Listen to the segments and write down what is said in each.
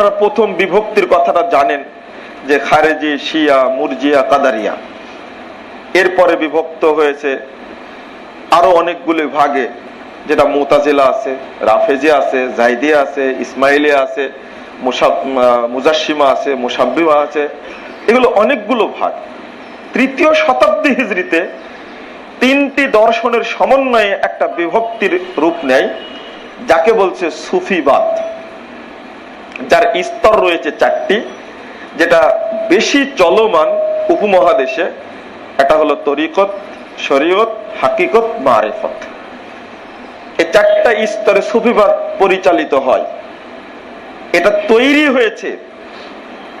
আপনারা প্রথম বিভক্তির কথাটা জানেন যে খারেজি, শিয়া, মুরজিয়া, কাদারিয়া। এরপরে বিভক্ত হয়েছে আরও অনেকগুলি ভাগে, যেটা মোতাজিলা আছে, রাফেজি আছে জাইদিয়া আছে ইসমাইলিয়া আছে মুজাসিমা আছে, মুসাব্বিমা আছে, এগুলো অনেকগুলো ভাগ। তৃতীয় শতাব্দী হিজড়িতে তিনটি দর্শনের সমন্বয়ে একটা বিভক্তির রূপ নেয়, যাকে বলছে সুফিবাদ। যার স্তর রয়েছে চারটি, যেটা বেশি চলমান উপমহাদেশে, এটা হলো তরিকত, শরীয়ত, হাকিকত, মারেফত। এই চারটা স্তরে সুফিবাদ পরিচালিত হয়। এটা তৈরি হয়েছে।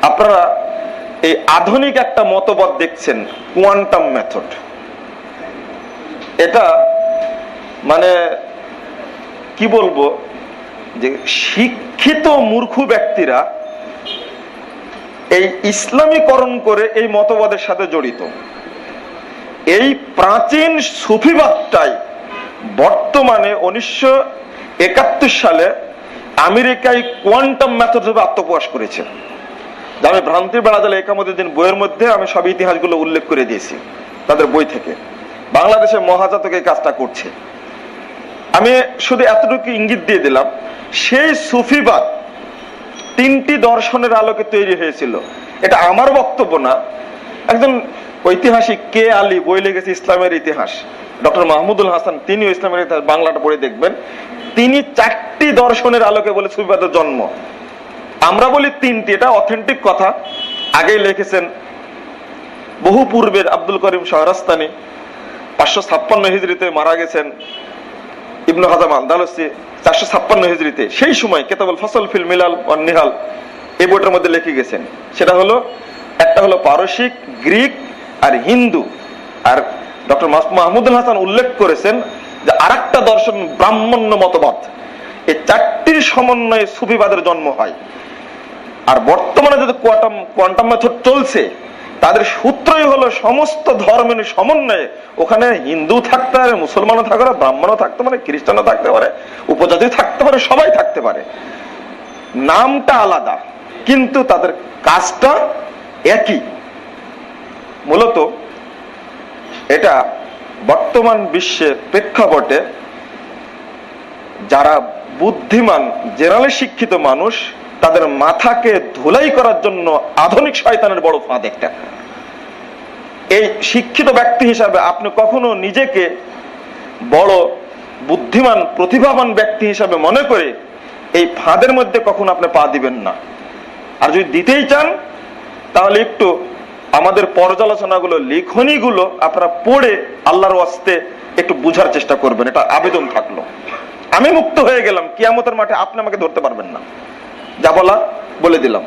আপনারা এই আধুনিক একটা মতবাদ দেখছেন, কোয়ান্টাম মেথড। এটা মানে কি বলব? যে শিক্ষিত মূর্খ ব্যক্তিরা এই ইসলামীকরণ করে এই মতবাদের সাথে জড়িত। এই প্রাচীন সুফিবাদটাই বর্তমানে উনিশশো একাত্তর সালে আমেরিকায় কোয়ান্টাম মেথড হিসেবে আত্মপ্রকাশ করেছে। আমি ভ্রান্তি বেড়াজালে একামতুদ্দিন বইয়ের মধ্যে আমি সব ইতিহাসগুলো উল্লেখ করে দিয়েছি, তাদের বই থেকে। বাংলাদেশে মহাজাতক এই কাজটা করছে। আমি শুধু এতটুকু ইঙ্গিত দিয়ে দিলাম, সেই সুফিবাদ তিনটি দর্শনের আলোকে তৈরি হয়েছিল। এটা আমার বক্তব্য না, একজন ঐতিহাসিক কে আলী বই লিখেছে ইসলামের ইতিহাস। ডক্টর মাহমুদুল হাসান, তিনিও ইসলামের ইতিহাস বাংলাটা পড়ে দেখবেন। তিনি চারটি দর্শনের আলোকে বলে সুফিবাদের জন্ম। আমরা বলি তিনটি, এটা অথেন্টিক কথা। আগেই লিখেছেন বহু পূর্বের আব্দুল করিম শাহরাস্তানি। পাঁচশো ছাপ্পান্ন হিজড়িতে মারা গেছেন ইবনু হাজাম আন্দালসি চারশো ছাপ্পান্ন হিজড়িতে সেই সময় কেতাবল ফসল ফিল মিলাল ও নিহাল এই বইটার মধ্যে লিখে গেছেন। সেটা হলো, একটা হলো পারসিক, গ্রিক আর হিন্দু। আর ডক্টর মাহমুদুল হাসান উল্লেখ করেছেন যে আরেকটা দর্শন ব্রাহ্মণ্য মতবাদ। এই চারটির সমন্বয়ে সুফিবাদের জন্ম হয়। আর বর্তমানে যদি কোয়ান্টাম কোয়ান্টাম মেথড চলছে তাদের সূত্রই হলো সমস্ত ধর্মের সমন্বয়ে। ওখানে হিন্দু থাকতে পারে, মুসলমানও থাকতে পারে, ব্রাহ্মণও থাকতে পারে, খ্রিস্টানও থাকতে পারে, উপজাতি থাকতে পারে, সবাই থাকতে পারে। নামটা আলাদা, কিন্তু তাদের কাজটা একই। মূলত এটা বর্তমান বিশ্বের প্রেক্ষাপটে যারা বুদ্ধিমান জেনারেলি শিক্ষিত মানুষ তাদের মাথাকে ধুলাই করার জন্য আধুনিক শয়তানের বড় ফাঁদ একটা। এই শিক্ষিত ব্যক্তি হিসাবে আপনি কখনো নিজেকে বড় বুদ্ধিমান, প্রতিভাবান ব্যক্তি হিসাবে মনে করে এই ফাঁদের মধ্যে কখনো আপনি পা দিবেন না। আর যদি দিতেই চান, তাহলে একটু আমাদের পর্যালোচনাগুলো, লিখনীগুলো আপনারা পড়ে আল্লাহর ওয়াস্তে একটু বুঝার চেষ্টা করবেন। এটা আবেদন থাকল। আমি মুক্ত হয়ে গেলাম। কিয়ামতের মাঠে আপনি আমাকে ধরতে পারবেন না। যা বলা বলে দিলাম।